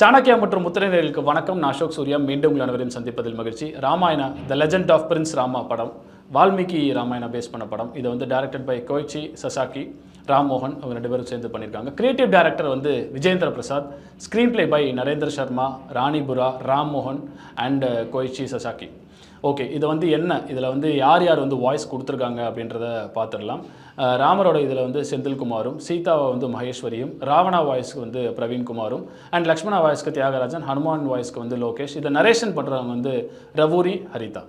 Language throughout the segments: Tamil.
சாணக்கியா மற்றும் முத்திரைநேர்களுக்கு வணக்கம். நான் அசோக் சூர்யா. மீண்டும் உங்கள் அனைவரையும் சந்திப்பதில் மகிழ்ச்சி. Ramayana the legend of prince Rama படம் வால்மீகி ராமாயணா பேஸ் பண்ண படம். இதை வந்து directed by Koichi Sasaki Ram மோகன் அவங்க ரெண்டு பேரும் சேர்ந்து பண்ணியிருக்காங்க. கிரியேட்டிவ் டேரக்டர் வந்து Vijender Prasad screenplay by Narendra Sharma Rani Burra Ram மோகன் அண்ட் கோய்ச்சி சசாக்கி ஓகே இது வந்து என்ன? இதில் வந்து யார் யார் வந்து வாய்ஸ் கொடுத்துருக்காங்க அப்படின்றத பார்த்துடலாம். ராமரோட இதில் வந்து செந்தில்குமாரும் சீதாவை வந்து மகேஸ்வரியும் ராவணா வாய்ஸ்க்கு வந்து பிரவீன்குமாரும் அண்ட் லக்ஷ்மணா வாய்ஸ்க்கு தியாகராஜன் ஹனுமான் வாய்ஸ்க்கு வந்து லோகேஷ். இதை நரேஷன் பண்ணுறவங்க வந்து ரவூரி ஹரிதா.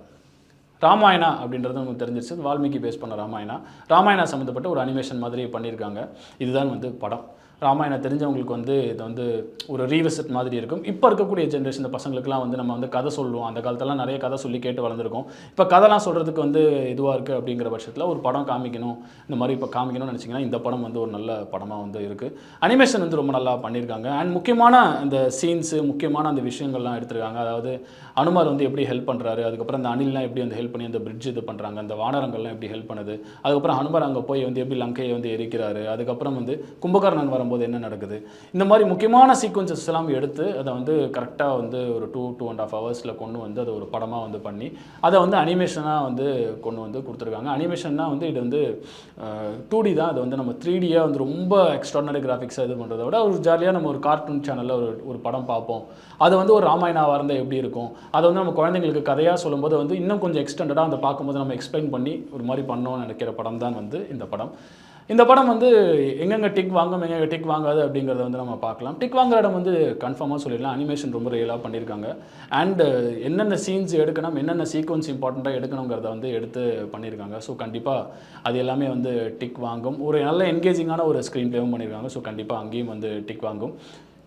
ராமாயணா அப்படின்றது நமக்கு தெரிஞ்சிருச்சு. வால்மீகி பேஸ் பண்ண ராமாயணா. ராமாயணா சம்மந்தப்பட்ட ஒரு அனிமேஷன் மாதிரி பண்ணியிருக்காங்க. இதுதான் வந்து படம். ராமாயணம் தெரிஞ்சவங்களுக்கு வந்து இது வந்து ஒரு ரீவிசிட் மாதிரி இருக்கும். இப்போ இருக்கக்கூடிய ஜென்ரேஷன் இந்த பசங்களுக்குலாம் வந்து நம்ம வந்து கதை சொல்லுவோம். அந்த காலத்தெல்லாம் நிறைய கதை சொல்லி கேட்டு வளர்ந்துருக்கோம். இப்போ கதைலாம் சொல்கிறதுக்கு வந்து இதுவாக இருக்குது அப்படிங்கிற பட்சத்தில் ஒரு படம் காமிக்கணும். இந்த மாதிரி இப்போ காமிக்கணும்னு நினச்சிங்கன்னா இந்த படம் வந்து ஒரு நல்ல படமாக வந்து இருக்குது அனிமேஷன் வந்து ரொம்ப நல்லா பண்ணியிருக்காங்க. அண்ட் முக்கியமான அந்த சீன்ஸு முக்கியமான அந்த விஷயங்கள்லாம் எடுத்திருக்காங்க. அதாவது அனுமார் வந்து எப்படி ஹெல்ப் பண்ணுறாரு அதுக்கப்புறம் அந்த அணில்லாம் எப்படி வந்து ஹெல்ப் பண்ணி அந்த பிரிட்ஜ் இது பண்ணுறாங்க அந்த வானரங்கள்லாம் எப்படி ஹெல்ப் பண்ணுது அதுக்கப்புறம் அனுமார் அங்கே போய் வந்து எப்படி லங்கையை வந்து எரிக்கிறாரு அதுக்கப்புறம் வந்து கும்பகர்ணன் போது என்ன நடக்குது? இந்த மாதிரி முக்கியமான சீக்வன்சஸ் எல்லாம் எடுத்து அதை வந்து கரெக்டாக வந்து ஒரு டூ டூ அண்ட் ஆஃப் ஹவர்ஸில் கொண்டு வந்து அதை ஒரு படமாக வந்து பண்ணி அதை வந்து அனிமேஷனாக வந்து கொண்டு வந்து கொடுத்துருக்காங்க. அனிமேஷன்னா வந்து இது வந்து டூ டி தான். அது வந்து நம்ம த்ரீ டியாக வந்து ரொம்ப எக்ஸ்ட்ரானரி கிராஃபிக்ஸாக இது பண்ணுறத விட ஒரு ஜாலியாக நம்ம ஒரு கார்ட்டூன் சேனலில் ஒரு ஒரு படம் பார்ப்போம். அது வந்து ஒரு ராமாயணாவாக இருந்தால் எப்படி இருக்கும்? அதை வந்து நம்ம குழந்தைங்களுக்கு கதையாக சொல்லும்போது வந்து இன்னும் கொஞ்சம் எக்ஸ்டெண்டடாக அந்த பார்க்கும்போது நம்ம எக்ஸ்பிளைன் பண்ணி ஒரு மாதிரி பண்ணோம்னு நினைக்கிற படம் தான் வந்து இந்த படம். இந்த படம் வந்து எங்கெங்கே டிக் வாங்கும் எங்கெங்கே டிக் வாங்காது அப்படிங்கிறத வந்து நம்ம பார்க்கலாம். டிக் வாங்குற இடம் வந்து கன்ஃபார்மாக சொல்லிடலாம். அனிமேஷன் ரொம்ப ரியலாக பண்ணியிருக்காங்க அண்டு என்னென்ன சீன்ஸ் எடுக்கணும் என்னென்ன சீக்வன்ஸ் இம்பார்ட்டண்ட்டாக எடுக்கணுங்கிறத வந்து எடுத்து பண்ணியிருக்காங்க ஸோ கண்டிப்பாக அது எல்லாமே வந்து டிக் வாங்கும். ஒரு நல்ல என்கேஜிங்கான ஒரு ஸ்க்ரீன் ப்ளேவும் பண்ணியிருக்காங்க ஸோ கண்டிப்பாக அங்கேயும் வந்து டிக் வாங்கும்.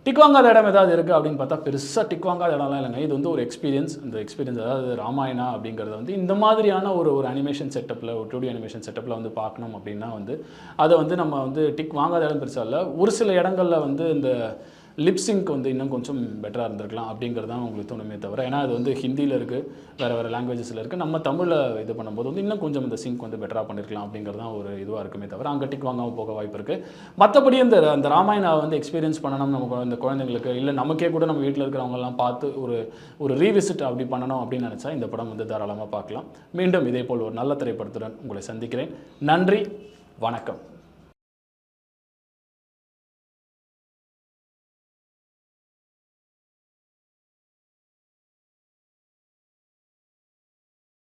டிக் வாங்காத இடம் ஏதாவது இருக்குது அப்படின்னு பார்த்தா பெருசாக டிக் வாங்காத இடம்லாம் இல்லைங்க. இது வந்து ஒரு எக்ஸ்பீரியன்ஸ் இந்த எக்ஸ்பீரியன்ஸ் அதாவது ராமாயணா அப்படிங்கிறத வந்து இந்த மாதிரியான ஒரு ஒரு அனிமேஷன் செட்டப்பில் ஒரு டூடி அனிமேஷன் செட்டப்பில் வந்து பார்க்கணும் அப்படின்னா வந்து அதை வந்து நம்ம வந்து டிக் வாங்காத இடம் பெருசாக இல்லை. ஒரு சில இடங்களில் வந்து இந்த லிப்ஸிங்க் வந்து இன்னும் கொஞ்சம் பெட்டராக இருந்திருக்கலாம் அப்படிங்கிறது தான் உங்களுக்கு தோணுமே தவிர ஏன்னா அது வந்து ஹிந்தியில் இருக்குது வேறு வேறு லாங்குவேஜஸில் இருக்குது நம்ம தமிழில் இது பண்ணும்போது வந்து இன்னும் கொஞ்சம் இந்த சிங்க் வந்து பெட்டராக பண்ணியிருக்கலாம் அப்படிங்கிறது தான் ஒரு இதுவாக இருக்குமே தவிர அங்கே டிக் வாங்காமல் போக வாய்ப்பு இருக்குது மற்றபடி இந்த அந்த ராமாயணா வந்து எக்ஸ்பீரியன்ஸ் பண்ணணும் நம்ம இந்த குழந்தைங்களுக்கு இல்லை நமக்கே கூட நம்ம வீட்டில் இருக்கிறவங்கலாம் பார்த்து ஒரு ஒரு ரீவிசிட் அப்படி பண்ணணும் அப்படின்னு நினச்சா இந்த படம் வந்து தாராளமாக பார்க்கலாம். மீண்டும் இதே போல் ஒரு நல்ல திரைப்படத்துடன் உங்களை சந்திக்கிறேன். நன்றி வணக்கம்.